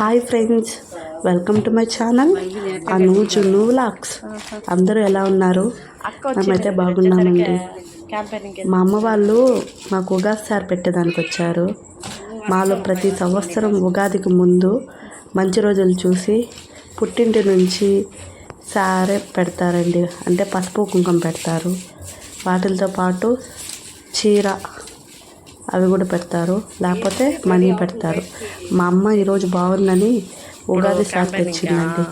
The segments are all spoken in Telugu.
Hi friends welcome to my channel. Anu Junnu vlogs. అందరూ ఎలా ఉన్నారు? మేమైతే బాగున్నామండి. మా అమ్మ వాళ్ళు మాకు ఉగాది సార్ పెట్టేదానికి వచ్చారు. మాలో ప్రతి సంవత్సరం ఉగాదికి ముందు మంచి రోజులు చూసి పుట్టింటి నుంచి సారే పెడతారండి. అంటే పసుపు కుంకుమ పెడతారు. వాటితో పాటు చీర అవి కూడా పెడతారు. లేకపోతే మనీ పెడతారు. మా అమ్మ ఈరోజు బాగుందని ఉగాది సార్ తెచ్చిందండి.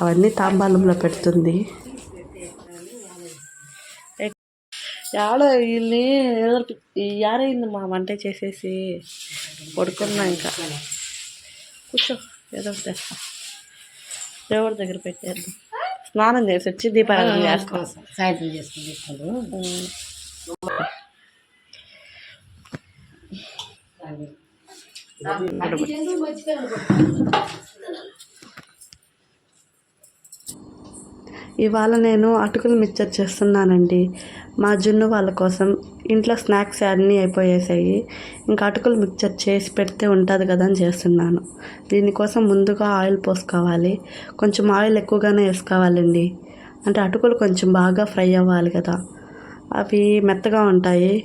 అవన్నీ తాంబాలంలో పెడుతుంది. యాడ వీళ్ళని ఏదో యారైంది మా వంట చేసేసి పడుకున్నా ఇంకా. కూర్చో ఏదో తెస్తా దేవుడి దగ్గర పెట్టేద్దాం. స్నానం చేసి వచ్చి దీపారాధన చేస్తాం. సాయంత్రం చేసుకుని ఇవాళ నేను అటుకులు మిక్చర్ చేస్తున్నానండి. మా జున్ను వాళ్ళ కోసం ఇంట్లో స్నాక్స్ అన్నీ అయిపోయేసాయి. ఇంకా అటుకులు మిక్చర్ చేసి పెడితే ఉంటుంది కదా అని చేస్తున్నాను. దీనికోసం ముందుగా ఆయిల్ పోసుకోవాలి. కొంచెం ఆయిల్ ఎక్కువగానే వేసుకోవాలండి. అంటే అటుకులు కొంచెం బాగా ఫ్రై అవ్వాలి కదా. అవి మెత్తగా ఉంటాయి.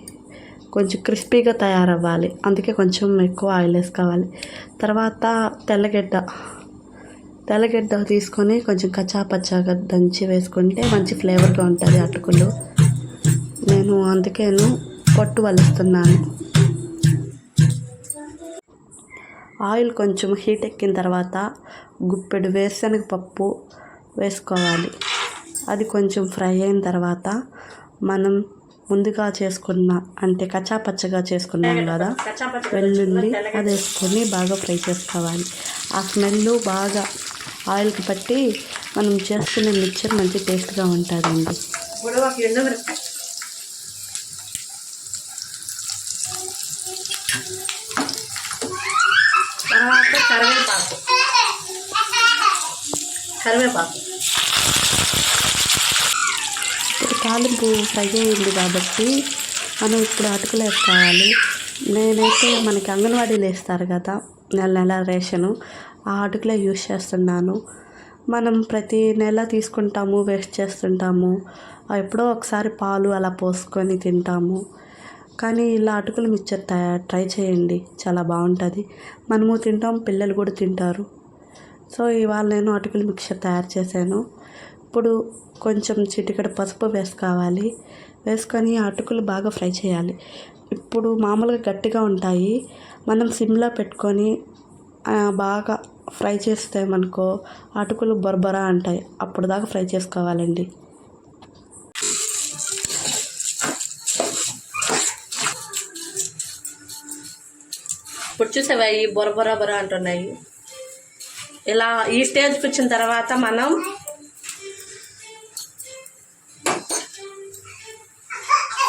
కొంచెం క్రిస్పీగా తయారవ్వాలి. అందుకే కొంచెం ఎక్కువ ఆయిల్ వేసుకోవాలి తర్వాత తెల్లగడ్డ. తెల్లగడ్డ తీసుకొని కొంచెం కచ్చాపచ్చాగా దంచి వేసుకుంటే మంచి ఫ్లేవర్గా ఉంటుంది అటుకులు. నేను అందుకేను పొట్టు వలుస్తున్నాను. ఆయిల్ కొంచెం హీట్ ఎక్కిన తర్వాత గుప్పెడు వేరుశనగ పప్పు వేసుకోవాలి. అది కొంచెం ఫ్రై అయిన తర్వాత మనం ముందుగా చేసుకున్న అంటే కచ్చా పచ్చగా చేసుకున్నాం కదా? వెల్లుల్లి అది వేసుకొని బాగా ఫ్రై చేసుకోవాలి. ఆ స్మెల్ బాగా ఆయిల్కి పట్టి మనం చేసుకునే మిక్చర్ మంచి టేస్ట్గా ఉంటుందండి. తర్వాత కరివేపాకు. కరివేపాకు ఇప్పుడు తాలింపు ఫ్రై అయింది కాబట్టి మనం ఇప్పుడు అటుకులు వేసుకోవాలి. నేనైతే మనకి అంగన్వాడీలు వేస్తారు కదా నెల నెల రేషను. ఆ అటుకులే యూస్ చేస్తున్నాను. మనం ప్రతి నెల తీసుకుంటాము వేస్ట్ చేస్తుంటాము. ఎప్పుడో ఒకసారి పాలు అలా పోసుకొని తింటాము. కానీ ఇలా అటుకులు మిక్చర్ తయారు ట్రై చేయండి. చాలా బాగుంటుంది. మనము తింటాం పిల్లలు కూడా తింటారు. సో ఇవాళ నేను అటుకులు మిక్చర్ తయారు చేశాను. అప్పుడు కొంచెం చిటికెడు పసుపు వేసుకోవాలి. వేసుకొని అటుకులు బాగా ఫ్రై చేయాలి. ఇప్పుడు మామూలుగా గట్టిగా ఉంటాయి. మనం సిమ్లో పెట్టుకొని బాగా ఫ్రై చేస్తే మనకో అటుకులు బొరబొర అంటాయి. అప్పుడు దాకా ఫ్రై చేసుకోవాలండి. ఇప్పుడు చూసావా ఈ బొర బొర అంటున్నాయి. ఇలా ఈ స్టేజ్కి వచ్చిన తర్వాత మనం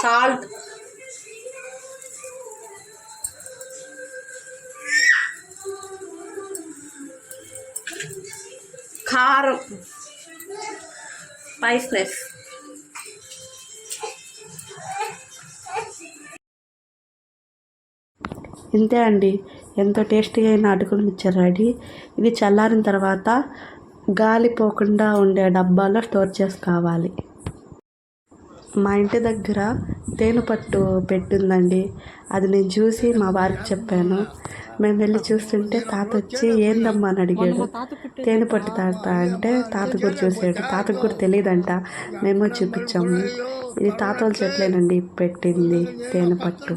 సాల్ట్. కారం. స్పైస్నెస్ ఇంతే అండి. ఎంతో టేస్టీగా అయిన అటుకులు మిక్చర్ రెడీ. ఇది చల్లారిన తర్వాత గాలి పోకుండా ఉండే డబ్బాలో స్టోర్ చేసుకోవాలి. మా ఇంటి దగ్గర తేనెపట్టు బెడ్ పెట్టిందండి అది నేను చూసి మా వారికి చెప్పాను. మేము వెళ్ళి చూస్తుంటే తాత వచ్చి ఏందమ్మా? అని అడిగాడు. తేనె పట్టు తాత అంటే తాత కూడా చూసాడు తాతకు కూడా తెలియదంట మేము చూపించాము. ఇది తాత వాళ్ళ చెట్లేనండి పెట్టింది తేనె పట్టు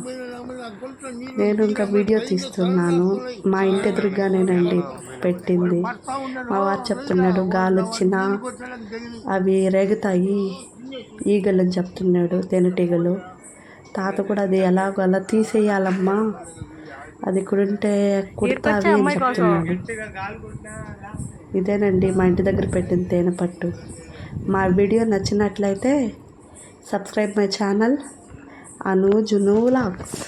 నేను ఇంకా వీడియో తీస్తున్నాను. మా ఇంటి ఎదురుగానేనండి. పెట్టింది. మా వారు చెప్తున్నాడు గాలి వచ్చినా అవి రేగుతాయి ఈగలు అని చెప్తున్నాడు తేనెటీగలు. తాత కూడా అది ఎలాగో అలా తీసేయాలమ్మా అది కుడుంటే కుడతావి అని చెప్తున్నాడు. ఇదేనండి మా ఇంటి దగ్గర పెట్టిన తేనె పట్టు. మా వీడియో నచ్చినట్లయితే subscribe my channel Anu Junu vlogs.